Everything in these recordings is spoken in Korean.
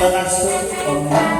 Tadastro, Om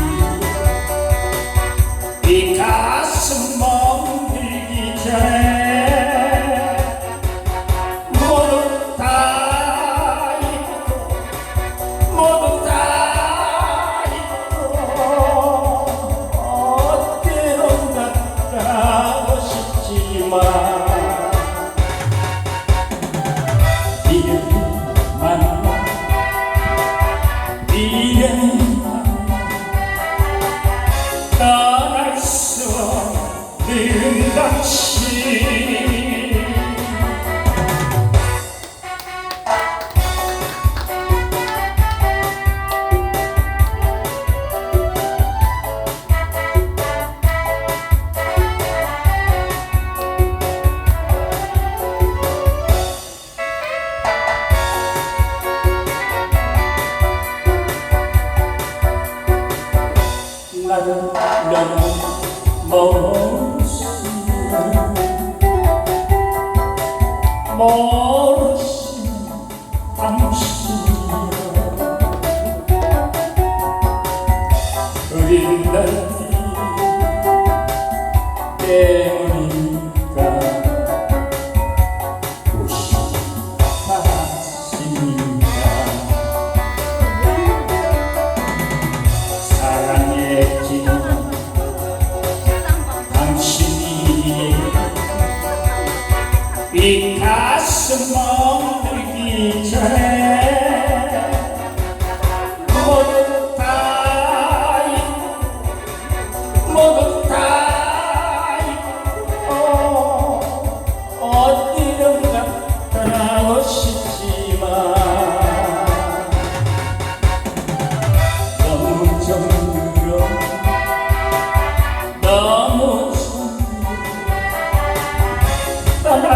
mar. 가려면 멀었으면 멀었으면 당신이여 그린 날때 Because the moment we enter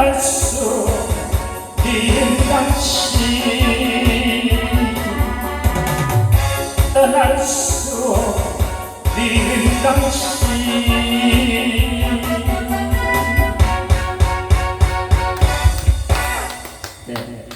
알수 있는 당신. 떠날 수 있는 당신.